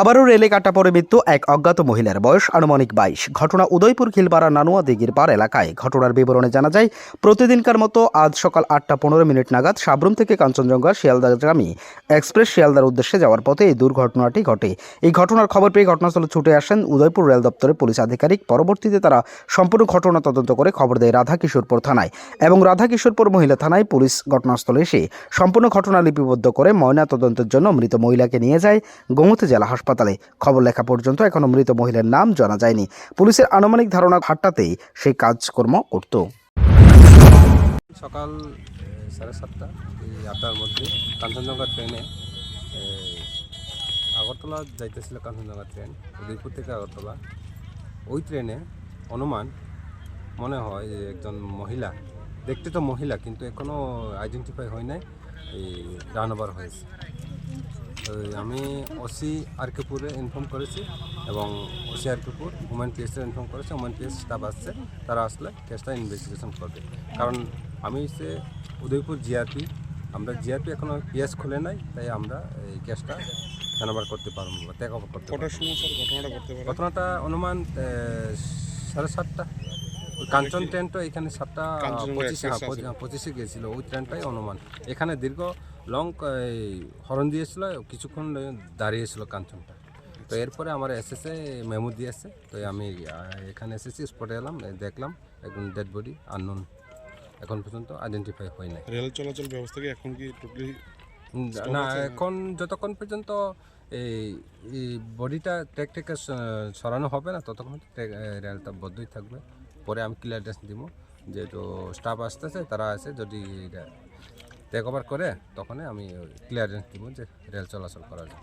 আবারও রেলে কাটা পড়ে মৃত্যু এক অজ্ঞাত মহিলার বয়স আনুমানিক বাইশ। ঘটনা উদয়পুর খিলপাড়া নানুয়া দিঘির পার এলাকায়। ঘটনার বিবরণে জানা যায়, প্রতিদিনকার মতো আজ সকাল আটটা পনেরো মিনিট নাগাদ সাবরুম থেকে কাঞ্চনজঙ্ঘা শিয়ালদাগামী এক্সপ্রেস শিয়ালদার উদ্দেশ্যে যাওয়ার পথে এই দুর্ঘটনাটি ঘটে। এই ঘটনার খবর পেয়ে ঘটনাস্থলে ছুটে আসেন উদয়পুর রেল দপ্তরের পুলিশ আধিকারিক। পরবর্তীতে তারা সম্পূর্ণ ঘটনা তদন্ত করে খবর দেয় রাধা কিশোরপুর থানায় এবং রাধাকিশোরপুর মহিলা থানায় পুলিশ ঘটনাস্থলে এসে সম্পূর্ণ ঘটনা লিপিবদ্ধ করে ময়না তদন্তের জন্য মৃত মহিলাকে নিয়ে যায় গোমতী জেলা খবর লেখা পর্যন্ত এখনও মৃত মহিলার নাম জানা যায়নি। পুলিশের আনুমানিক ধারণা হাট্টাতেই সেই কাজকর্ম করত। সকাল সাড়ে সাতটা, এই আটটার মধ্যে কাঞ্চনজঙ্ঘা ট্রেনে আগরতলা যাইতেছিল কাঞ্চনজঙ্ঘা ট্রেন, উদয়পুর থেকে আগরতলা। ওই ট্রেনে অনুমান, মনে হয় যে একজন মহিলা, দেখতে তো মহিলা, কিন্তু এখনও আইডেন্টিফাই হয় নাই, এই রান ওভার হয়েছে। আমি ওসি আরকেপুরে ইনফর্ম করেছি এবং ওসি আরকেপুর উমেন পিএসে ইনফর্ম করেছি উমেন পিএস স্টাফ আসছে তারা আসলে কেসটা ইনভেস্টিগেশন করবে। কারণ আমি সে উদয়পুর জিআরপি আমরা জিআরপি এখনও পিএস খুলে নাই তাই আমরা এই কেসটা হ্যান্ডওভার করতে পারব বা টেক ওভার করতে ঘটনাটা ঘটনাটা অনুমান সাড়ে সাতটা। কাঞ্চন ট্রেন তো এখানে সাতটা পঁচিশে হ্যাঁ, হ্যাঁ, পঁচিশে গিয়েছিল ওই ট্রেনটাই অনুমান। এখানে দীর্ঘ লং হরন দিয়েছিল কিছুক্ষণ দাঁড়িয়েছিল কাঞ্চনটা। তো এরপরে আমার এসএসএ মেমো দিয়েছে তো আমি এখানে এসেছি স্পটে এলাম দেখলাম একদম ডেড বডি আননোন এখন পর্যন্ত আইডেন্টিফাই হয় নাই। রেল চলাচল ব্যবস্থা কি এখন কি টোটালি না এখন যতক্ষণ পর্যন্ত এই বডিটা ট্রেক থেকে সরানো হবে না ততক্ষণ ট্রেক- রেলটা বদ্ধই থাকবে। পরে আমি ক্লিয়ারেন্স দিব যেহেতু স্টাফ আসতেছে, তারা আসে যদি টেক ওভার করে, তখনই আমি ক্লিয়ারেন্স দিব যে রেল চলাচল করা যায়